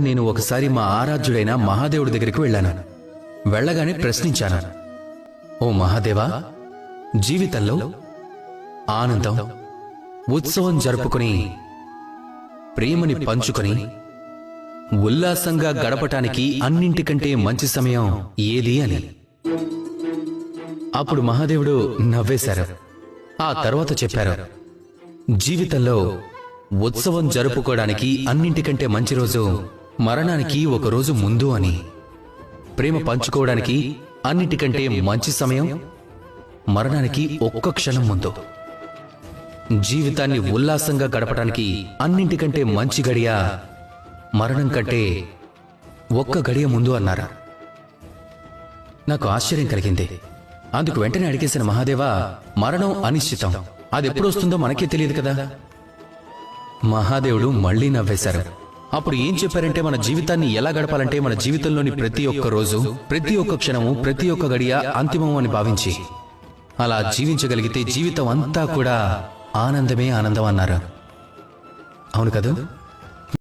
నేను ఒకసారి మా ఆరాధ్యుడైన మహాదేవుడి దగ్గరికి వెళ్ళాను. వెళ్ళగానే ప్రశ్నించాను. ఓ మహాదేవా జీవితంలో ఆనందం ఉత్సవం జరుపుకుని ప్రేమని పంచుకొని ఉల్లాసంగా గడపటానికి అన్నింటికంటే మంచి సమయం ఏది అని. అప్పుడు మహాదేవుడు నవ్వేశారు. ఆ తర్వాత చెప్పారు జీవితంలో ఉత్సవం జరుపుకోవడానికి అన్నింటికంటే మంచి రోజు మరణానికి ఒక రోజు ముందు అని. ప్రేమ పంచుకోవడానికి అన్నిటికంటే మంచి సమయం మరణానికి ఒక్క క్షణం ముందు. జీవితాన్ని ఉల్లాసంగా గడపడానికి అన్నింటికంటే మంచి గడియ మరణం కంటే ఒక్క గడియ ముందు అన్నారు. నాకు ఆశ్చర్యం కలిగింది. అందుకు వెంటనే అడిగేసిన మహాదేవా మరణం అనిశ్చితం. అది ఎప్పుడొస్తుందో మనకే తెలియదు కదా. మహాదేవుడు మళ్ళీ నవ్వేశారు. అప్పుడు ఏం చెప్పారంటే మన జీవితాన్ని ఎలా గడపాలంటే మన జీవితంలోని ప్రతి ఒక్క రోజు ప్రతి ఒక్క క్షణము ప్రతి ఒక్క గడియ అంతిమం అని భావించి అలా జీవించగలిగితే జీవితం అంతా కూడా ఆనందమే ఆనందం అన్నారు. అవును కదా?